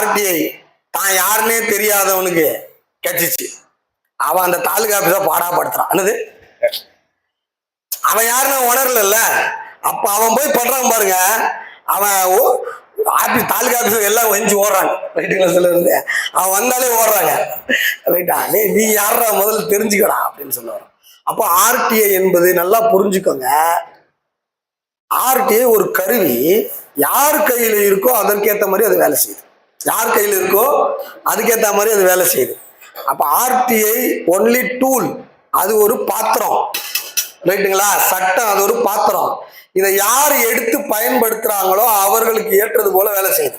RTI தான் யாருன்னே தெரியாதவனுக்கு கிடைச்சிச்சு அவன் அந்த தாலுகா ஆபீஸா பாடாப்படுத்துறான். என்னது? அவன் யாருன்னு உணரல அப்ப அவன் போய் பண்றான் பாருங்க. அவன் ஓ- ஆபீஸ் தாலுகா ஆபீஸ் எல்லாம் வஞ்சி ஓடுறாங்க. ரைட்டுங்களா இருந்து. அவன் வந்தாலே ஓடுறாங்க. ரைட்டா? டேய் நீ யாரா முதல்ல தெரிஞ்சுக்கடா அப்படின்னு சொல்லுவான் அப்போ ஆர்டிஐ என்பது நல்லா புரிஞ்சுக்கோங்க. ஆர்டிஐ ஒரு கருவி யார் கையில இருக்கோ அதற்கேத்த மாதிரி அது வேலை செய்யுது. யார் கையில் இருக்கோ அதுக்கேத்த மாதிரி அது வேலை செய்யுது. அப்ப ஆர்டிஐ ஒன்லி டூல் அது ஒரு பாத்திரம். ரைட்டுங்களா சட்டம் அது ஒரு பாத்திரம். இதை யார் எடுத்து பயன்படுத்துறாங்களோ அவர்களுக்கு ஏற்றது போல வேலை செய்யுது.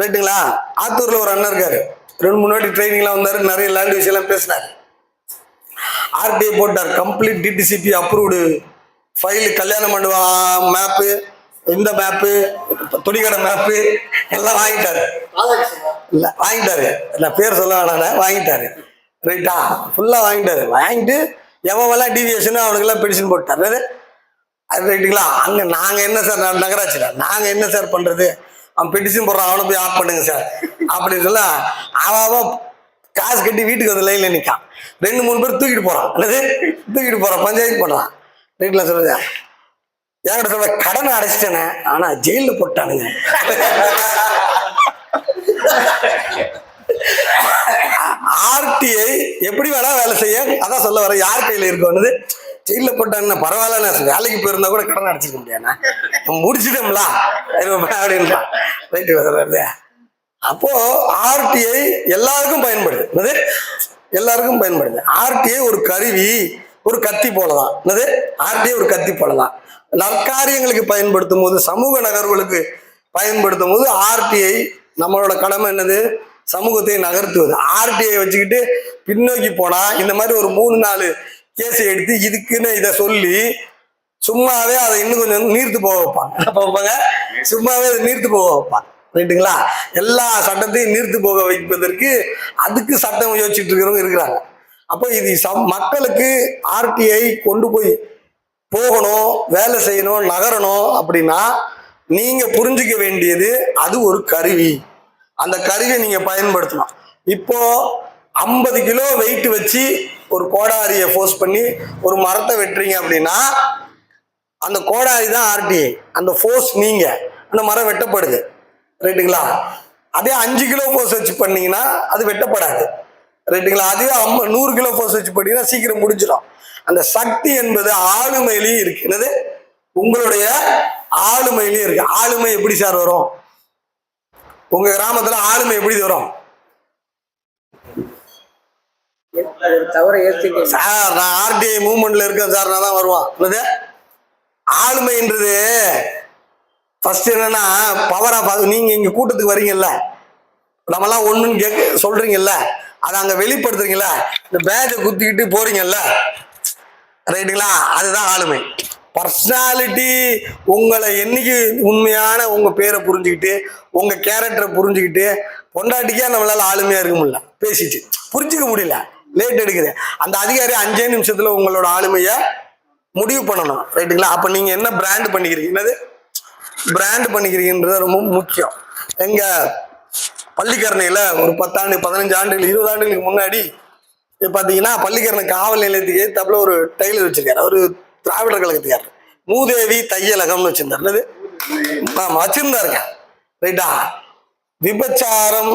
ரைட்டுங்களா ஆத்தூர்ல ஒரு அண்ணன் இருக்காரு. ரெண்டு மூணு வாட்டி ட்ரைனிங்லாம் வந்தாரு நிறைய லேண்ட் எல்லாம் பேசினாரு. ஆர்டிஐ போட்டார். கம்ப்ளீட் டிடிசிபி அப்ரூவ்டு ஃபைல் கல்யாண மண்டபம் மேப்பு இந்த மேப்பு துணிக்கடை மேப்பு எல்லாம் வாங்கிட்டாரு. இல்லை வாங்கிட்டாரு. இல்லை பேர் சொல்ல வேணாம் வாங்கிட்டாரு. ரைட்டா ஃபுல்லாக வாங்கிட்டாரு. வாங்கிட்டு எவன் டிவியேஷன் அவனுக்கெல்லாம் பெடிஷன் போட்டாரு அது ரைட்டுங்களா? அங்கே நாங்கள் என்ன சார் நகராட்சியில் நாங்கள் என்ன சார் பண்ணுறது அவன் பெடிஷன் போடுறான் அவனை போய் ஆஃப் பண்ணுங்க சார் அப்படின்னு சொல்ல அவன் காசு கட்டி வீட்டுக்கு வந்து லைனில் நிற்கான் ரெண்டு மூணு பேர் தூக்கிட்டு போகிறான் அல்லது தூக்கிட்டு போகிறான் பஞ்சாயத்து பண்ணுறான் ரைட்டில் சொல்லுங்க என்கிட்ட சொல்ற கடனை அடைச்சிட்டேனே ஆனா ஜெயில போட்டானுங்க. ஆர்டிஐ எப்படி வேணா வேலை செய்ய அதான் சொல்ல வர யார் கையில இருக்கோன்னு ஜெயில போட்டான்னு பரவாயில்ல நான் வேலைக்கு போயிருந்தா கூட கடன் அடைச்சிக்க முடியாண்ணா முடிச்சிட்டோம்ல அப்படின்றான். ரைட்டு வருது அப்போ ஆர்டிஐ எல்லாருக்கும் பயன்படுது. என்னது? எல்லாருக்கும் பயன்படுது. ஆர்டிஐ ஒரு கருவி ஒரு கத்தி போலதான். என்னது? ஆர்டிஐ ஒரு கத்தி போலதான். நற்காரியங்களுக்கு பயன்படுத்தும் போது சமூக நகர்வுகளுக்கு பயன்படுத்தும் போது ஆர்டிஐ நம்மளோட கடமை என்னது? சமூகத்தை நகர்த்துவது. ஆர்டிஐ வச்சுக்கிட்டு பின்னோக்கி போனா இந்த மாதிரி ஒரு மூணு நாலு கேஸ் எடுத்து இதுக்குன்னு இதை சொல்லி சும்மாவே அதை இன்னும் கொஞ்சம் நீர்த்து போக வைப்பாங்க. என்ன வைப்பாங்க? சும்மாவே அதை நீர்த்து போக வைப்பாங்க. ரைட்டுங்களா எல்லா சட்டத்தையும் நீர்த்து போக வைப்பதற்கு அதுக்கு சட்டம் யோசிச்சுட்டு இருக்கிறவங்க இருக்கிறாங்க. அப்போ இது சம் மக்களுக்கு ஆர்டிஐ கொண்டு போய் போகணும் வேலை செய்யணும் நகரணும் அப்படின்னா நீங்க புரிஞ்சுக்க வேண்டியது அது ஒரு கருவி. அந்த கருவியை நீங்க பயன்படுத்தணும். இப்போ ஐம்பது கிலோ வெயிட் வச்சு ஒரு கோடாரியை ஃபோர்ஸ் பண்ணி ஒரு மரத்தை வெட்டுறீங்க அப்படின்னா அந்த கோடாரி தான் ஆர்டிஐ அந்த ஃபோர்ஸ் நீங்க அந்த மரம் வெட்டப்படுது. ரைட்டுங்களா? அதே அஞ்சு கிலோ ஃபோர்ஸ் வச்சு பண்ணீங்கன்னா அது வெட்டப்படாது. ரைட்டுங்களா? அதே அம்ப நூறு கிலோ ஃபோர்ஸ் வச்சு பண்ணீங்கன்னா சீக்கிரம் முடிஞ்சிடும். அந்த சக்தி என்பது ஆளுமையிலையும் இருக்கு. என்னது? உங்களுடைய ஆளுமையிலையும் இருக்கு. ஆளுமை எப்படி சார் வரும்? உங்க கிராமத்துல ஆளுமை எப்படி வரும்? சார் நான் ஆர்டிஐ மூவ்மெண்ட்ல இருக்கேன் சார். நான் தான் வருவான். என்னது? ஆளுமைன்றது ஃபர்ஸ்ட் என்னன்னா பவர் ஆஃப் நீங்க இங்க கூட்டத்துக்கு வரீங்கல்ல. நம்மலாம் ஒண்ணுன்னு கேட்க சொல்றீங்கல்ல. அதை அங்க வெளிப்படுத்துறீங்கல்ல. இந்த பேஜை குத்திக்கிட்டு போறீங்கல்ல. ரைட்டுங்களா? அதுதான் ஆளுமை. பர்சனாலிட்டி உங்களை என்னைக்கு உண்மையான உங்கள் பேரை புரிஞ்சுக்கிட்டு உங்கள் கேரக்டரை புரிஞ்சுக்கிட்டு பொண்டாட்டிக்கே நம்மளால் ஆளுமையாக இருக்க முடியல. பேசிட்டு. புரிஞ்சுக்க முடியல. லேட் எடுக்குது. அந்த அதிகாரி அஞ்சே நிமிஷத்தில் உங்களோட ஆளுமையை முடிவு பண்ணணும். ரைட்டுங்களா? அப்போ நீங்கள் என்ன பிராண்ட் பண்ணிக்கிறீங்க? என்னது? பிராண்ட் பண்ணிக்கிறீங்கன்றது ரொம்ப முக்கியம். எங்கள் பள்ளிக்கரணையில் ஒரு பத்தாண்டு பதினஞ்சு ஆண்டுகள் இருபது ஆண்டுகளுக்கு முன்னாடி இப்ப பாத்தீங்கன்னா பள்ளிக்கரண காவல் நிலையத்துக்கு ஏத்தாப்புல ஒரு டெய்லர் வச்சிருக்காரு. அவரு திராவிடர் கழகத்துக்காரு மூதேவி தையலகம்னு வச்சிருந்தாரு. என்னது? ஆமாம் வச்சிருந்தாருங்க. ரைட்டா? விபச்சாரம்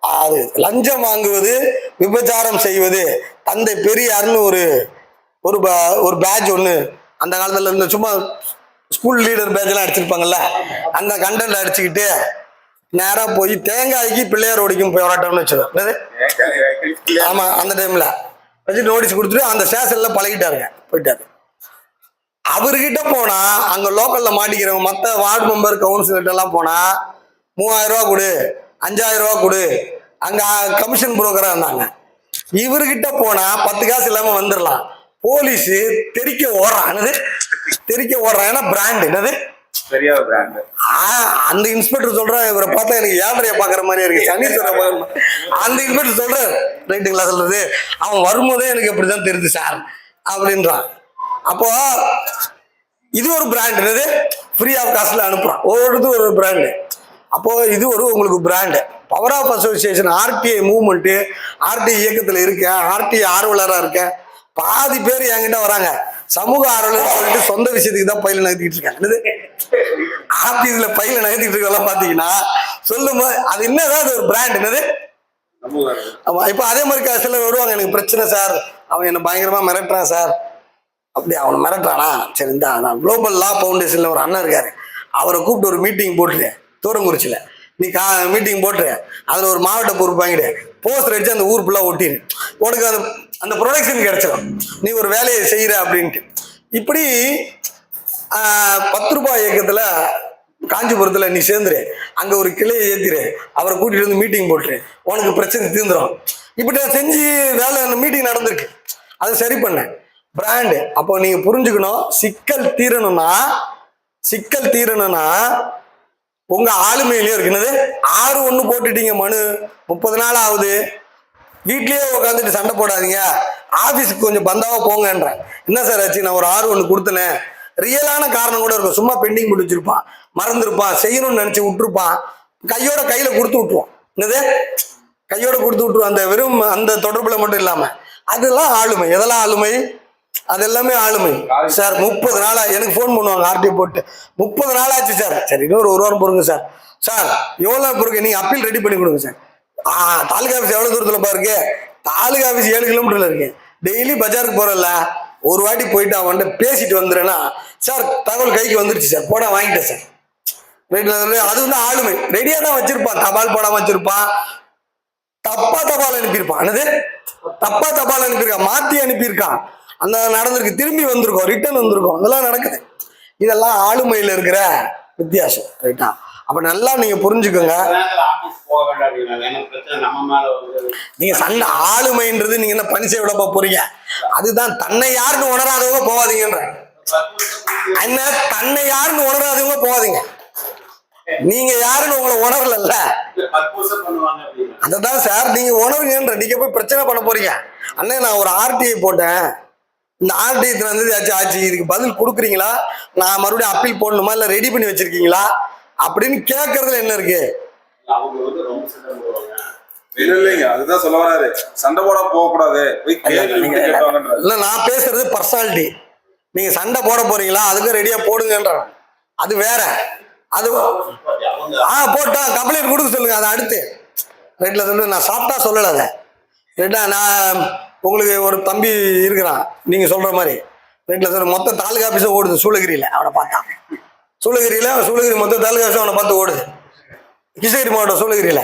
அது லஞ்சம் வாங்குவது விபச்சாரம் செய்வது. தந்தை பெரியார்னு ஒரு ஒரு ஒரு பேட்ச் ஒன்று அந்த காலத்துல இருந்த சும்மா ஸ்கூல் லீடர் பேட்ச் எல்லாம் அடிச்சிருப்பாங்கல்ல. அந்த கண்டென்ட் அடிச்சுக்கிட்டு நேரா போய் தேங்காய்க்கு பிள்ளையார் ஓடிக்கும் போராட்டம்னு வச்சுக்கோ. ஆமா அந்த டைம்ல வச்சு நோட்டீஸ் கொடுத்துட்டு அந்த ஸ்டேஷன்ல பழகிட்டாருங்க. போயிட்டாரு. அவர்கிட்ட போனா அங்க லோக்கல்ல மாட்டிக்கிறவங்க மத்த வார்டு மெம்பர் கவுன்சிலர்கிட்ட எல்லாம் போனா மூவாயிரம் ரூபா கொடு அஞ்சாயிரம் ரூபா கொடு அங்க கமிஷன் புரோக்கரா இருந்தாங்க. இவர்கிட்ட போனா பத்து காசு இல்லாம வந்துடலாம் போலீஸ் தெறிக்க ஓடுறான். என்னது? தெறிக்க ஓடுறான். ஏன்னா பிராண்ட் என்னது? பெரிய பிராண்ட் ஆ, அந்த இன்ஸ்பெக்டர் சொல்றேன் இவரை பார்த்தா எனக்கு ஏழரைய பாக்குற மாதிரி இருக்கு. சனீஸ்வரன் பாக்குற அந்த இன்ஸ்பெக்டர் சொல்றாரு ரைட்டுங்களா சொல்றது? அவன் வரும்போதே எனக்கு இப்படிதான் தெரியுது சார் அப்படின்றான். அப்போ இது ஒரு பிராண்ட் என்னது? ஃப்ரீ ஆஃப் காஸ்ட்ல அனுப்புறான். ஒவ்வொருத்தரும் ஒரு பிராண்டு அப்போ இது ஒரு உங்களுக்கு brand power of association RTI movement RTI இயக்கத்தில் இருக்கேன் ஆர்டிஐ ஆர்வலராக இருக்கேன் பாதி பேர் என்கிட்ட வராங்க. சமூக ஆர்வலர் சொல்லிட்டு சொந்த விஷயத்துக்கு தான் பயில நகர்த்திட்டு இருக்காங்க. ஆர்டிஐல பயில நகர்த்திட்டு இருக்கெல்லாம் பார்த்தீங்கன்னா சொல்லும் அது என்னதான் அது ஒரு பிராண்ட் என்னது? ஆமா இப்போ அதே மாதிரி சிலர் வருவாங்க எனக்கு பிரச்சனை சார். அவன் என்ன பயங்கரமா மிரட்டுறான் சார். அப்படி அவனை மிரட்டுறானா? சரி இந்த நான் குளோபல் லா ஃபவுண்டேஷன்ல ஒரு அண்ணன் இருக்காரு. அவரை கூப்பிட்டு ஒரு மீட்டிங் போட்டுரு தூரங்குறிச்சியில். நீ கா மீட்டிங் போட்டுரு. அதில் ஒரு மாவட்ட பொறுப்பு வாங்கிடு. போஸ்டர் அடிச்சு அந்த ஊர் ஃபுல்லாக ஒட்டிடு உனக்கு அந்த அந்த ப்ரொடக்ஷன் கிடைச்சிடும் நீ ஒரு வேலையை செய்கிற அப்படின்ட்டு. இப்படி பத்து ரூபாய் இயக்கத்தில் காஞ்சிபுரத்தில் நீ சேர்ந்துரு. அங்கே ஒரு கிளையை ஏற்றிரு அவரை கூட்டிகிட்டு வந்து மீட்டிங் போட்டுரு. உனக்கு பிரச்சனை தீர்ந்துடும் இப்படி நான் செஞ்சு வேலை மீட்டிங் நடந்திருக்கு. அதை சரி பண்ணேன் பிராண்டு அப்போ நீங்கள் புரிஞ்சுக்கணும். சிக்கல் தீரணும்னா சிக்கல் தீரணும்னா உங்க ஆளுமையிலயும் இருக்குனது ஆறு ஒண்ணு போட்டுட்டீங்க மனு. முப்பது நாள் ஆகுது. வீட்லயே உட்காந்துட்டு சண்டை போடாதீங்க. ஆஃபீஸுக்கு கொஞ்சம் பந்தாவா போங்கன்றேன். என்ன சார் ஆச்சு? நான் ஒரு ஆறு ஒன்று கொடுத்தனேன். ரியலான காரணம் கூட இருக்கும். சும்மா பெண்டிங் போட்டு வச்சிருப்பான் மறந்துருப்பான். செய்யணும்னு நினைச்சு விட்டுருப்பான். கையோட கையில கொடுத்து விட்டுருவான் என்னது? கையோட கொடுத்து விட்டுருவான் அந்த வெறும் அந்த தொடர்புல மட்டும் இல்லாம. அதெல்லாம் ஆளுமை. எதெல்லாம் ஆளுமை? அது எல்லாமே ஆளுமை. சார் முப்பது நாளா எனக்கு ஃபோன் பண்ணுவாங்க ஆர்டி போட்டு. முப்பது நாள் ஆச்சு சார். சரி இன்னொரு ஒரு வாரம் பொறுங்க சார். சார் எவ்வளோ பொறுங்க? நீங்கள் அப்பீல் ரெடி பண்ணி கொடுங்க சார். ஆ தாலுகா ஆஃபீஸ் எவ்வளோ தூரத்தில் பாருங்க? தாலுகா ஆஃபீஸ் ஏழு கிலோமீட்டரில் இருக்கேன் டெய்லி பஜாருக்கு போகிறல்ல ஒரு வாட்டி போயிட்டு அவன்கிட்ட பேசிட்டு வந்துடுறேன்னா சார் தகவல் கைக்கு வந்துருச்சு சார். போனால் வாங்கிட்டேன் சார். அது வந்து ஆளுமை. ரெடியா தான் வச்சிருப்பான். தபால் போடாம வச்சிருப்பான். தப்பா தபால் அனுப்பியிருப்பான். என்னது? தப்பா தபால் அனுப்பியிருக்கான். மாத்தி அனுப்பியிருக்கான். அந்த நடந்திருக்கு. திரும்பி வந்திருக்கோம். ரிட்டர்ன் வந்திருக்கோம். அதெல்லாம் நடக்குது. இதெல்லாம் ஆளுமையில இருக்கிற வித்தியாசம். ரைட்டா அப்ப நல்லா நீங்க புரிஞ்சுக்கோங்க. நீங்க சண்டை ஆளுமைன்றது நீங்க என்ன பனிசை விட போறீங்க? அதுதான் தன்னை யாருன்னு உணராதவங்க போகாதீங்கன்ற. என்ன? தன்னை யாருன்னு உணராதவங்க போகாதீங்க. நீங்க யாருன்னு உங்களை உணரலல்ல. அதுதான் சார் நீங்க உணருங்கன்ற. நீங்க போய் பிரச்சனை பண்ண போறீங்க. அண்ணன் நான் ஒரு ஆர்டிஐ போட்டேன். இந்த ஆர்டிஐ வந்து ஆச்சு ஆச்சு. இதுக்கு பதில் கொடுக்குறீங்களா? நான் மறுபடியும் அப்பீல் போடணுமா? இல்ல ரெடி பண்ணி வச்சிருக்கீங்களா? அப்படின்னு கேட்கறதுல என்ன இருக்கு? இல்லைங்க அதுதான் சொல்ல சண்டை போட போக கூடாது இல்ல நான் பேசுறது பர்சனாலிட்டி நீங்க சண்டை போட போறீங்களா? அதுக்கும் ரெடியா போடுங்கன்ற அது வேற. அது ஆ போட்டா கம்ப்ளைண்ட் கொடுக்க சொல்லுங்க. அதை அடுத்து. ரைட்ல சொல்லு நான் சாப்பிட்டா சொல்லலை அதை. ரைட்டா நான் உங்களுக்கு ஒரு தம்பி இருக்கிறான். நீங்க சொல்ற மாதிரி. ரெண்டு லட்சம் மொத்த தாலுகா ஆஃபீஸும் ஓடுது சூளகிரியில அவனை பார்த்தான் சூளகிரியில சூளகிரி மொத்த தாலுகா ஆஃபீஸும் அவனை பார்த்து ஓடுது. கிருஷ்ணகிரி மாவட்டம் சூளகிரியில.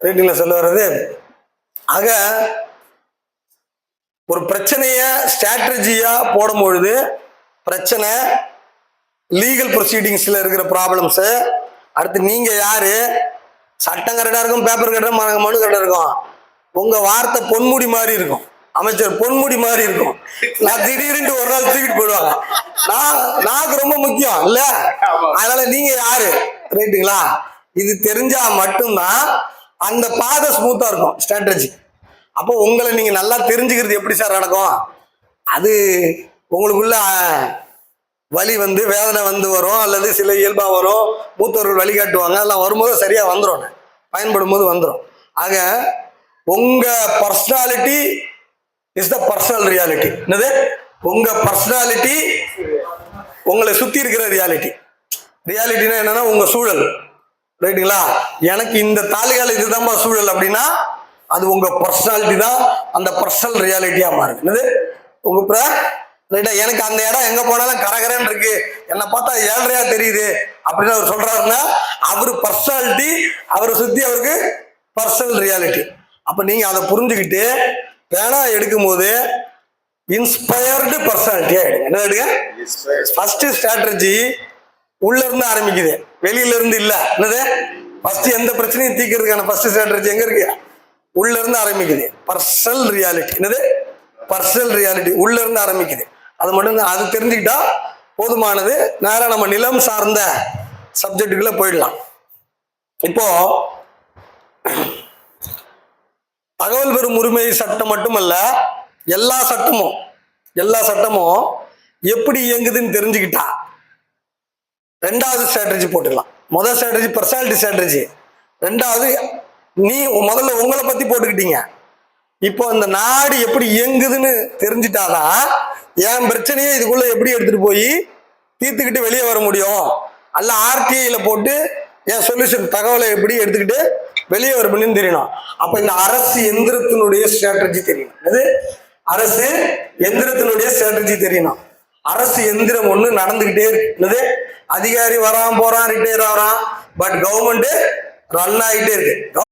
ரைட்டுங்களா சொல்ல வர்றது ஆக ஒரு பிரச்சனைய ஸ்ட்ராட்டஜியா போடும்பொழுது பிரச்சனை லீகல் ப்ரொசீடிங்ஸ்ல இருக்கிற ப்ராப்ளம்ஸ் அடுத்து நீங்க யாரு? சட்டம் கரெக்டா இருக்கும் பேப்பர் கரெக்டா மனு மனு கரெக்டா இருக்கும். உங்க வார்த்தை பொன்முடி மாதிரி இருக்கும். அமைச்சர் பொன்முடி மாதிரி இருக்கும். நான் திடீர்னு ஒரு நாள் தூக்கிட்டு போயிடுவாங்க. நான் நாக்கு ரொம்ப முக்கியம் இல்ல? அதனால நீங்க யாரு? ரைட்டுங்களா இது தெரிஞ்சா மட்டும்தான் அந்த பாதை ஸ்மூத்தா இருக்கும் ஸ்ட்ராட்டஜி அப்போ உங்களை நீங்க நல்லா தெரிஞ்சுக்கிறது எப்படி சார் நடக்கும்? அது உங்களுக்குள்ள வலி வந்து வேதனை வந்து வரும் அல்லது சில இயல்பா வரும். மூத்தவர்கள் வழிகாட்டுவாங்க அதெல்லாம் வரும்போது சரியா வந்துடும் பயன்படும் போது வந்துடும் ஆக உங்க personality is the personal reality என்னது? உங்க பர்சனாலிட்டி உங்களை சுத்தி இருக்கிற ரியாலிட்டி ரியாலிட்டினா என்னன்னா உங்க சூழல். ரைட்டுங்களா எனக்கு இந்த தாலிகால இதுதான்பா சூழல் அப்படின்னா அது உங்க பர்சனாலிட்டி தான் அந்த பர்சனல் ரியாலிட்டியா மாறுது. என்னது? உங்க ரைட்டா எனக்கு அந்த இடம் எங்க போனாலும் கரகரன்னு இருக்கு. என்னை பார்த்தா ஏழ்றையா தெரியுது. அப்படின்னு அவர் சொல்றாருன்னா அவரு பர்சனாலிட்டி அவரை சுத்தி அவருக்கு பர்சனல் ரியாலிட்டி அப்ப நீங்க அதை புரிஞ்சுக்கிட்டு பேனா எடுக்கும் போது இன்ஸ்பயர்டு பர்சனாலிட்டியா எடுங்க. என்ன எடுங்க? ஃபர்ஸ்ட் ஸ்ட்ராட்டஜி உள்ள இருந்து ஆரம்பிக்குது. வெளியில இருந்து இல்ல. என்னது? ஃபர்ஸ்ட் எந்த பிரச்சனையும் தீர்க்கறதுக்கான ஃபர்ஸ்ட் ஸ்ட்ராட்டஜி எங்க இருக்கு? உள்ள இருந்து ஆரம்பிக்குது. பர்சனல் ரியாலிட்டி என்னது? பர்சனல் ரியாலிட்டி உள்ள இருந்து ஆரம்பிக்குது. அது மட்டும் அது தெரிஞ்சுக்கிட்டா போதுமானது. நேரா நம்ம நிலம் சார்ந்த சப்ஜெக்டுக்குள்ள போயிடலாம். இப்போ தகவல் பெறும் உரிமை சட்டம் மட்டுமல்ல எல்லா சட்டமும் எல்லா சட்டமும் எப்படி இயங்குதுன்னு தெரிஞ்சுக்கிட்டா ரெண்டாவது ஸ்ட்ராட்டஜி போட்டுக்கலாம். முதல் ஸ்ட்ராட்டஜி பர்சனாலிட்டி ஸ்ட்ராட்டஜி ரெண்டாவது நீ முதல்ல உங்களை பத்தி போட்டுக்கிட்டீங்க. இப்போ இந்த நாடு எப்படி இயங்குதுன்னு தெரிஞ்சிட்டாதான் என் பிரச்சனையை இதுக்குள்ள எப்படி எடுத்துட்டு போய் தீர்த்துக்கிட்டு வெளியே வர முடியும்? அல்ல ஆர்டிஐல போட்டு என் சொல்யூஷன் தகவலை எப்படி எடுத்துக்கிட்டு வெளியே வர முடியும்னு தெரியணும். அப்ப இந்த அரசு எந்திரத்தினுடைய ஸ்ட்ராட்டஜி தெரியணும். அது அரசு எந்திரத்தினுடைய ஸ்ட்ராட்டஜி தெரியணும். அரசு எந்திரம் ஒண்ணு நடந்துகிட்டே இருக்குது அதிகாரி வரான் போறான் ரிட்டையர் ஆகிறான். பட் கவர்மெண்ட் ரன் ஆகிட்டே இருக்கு.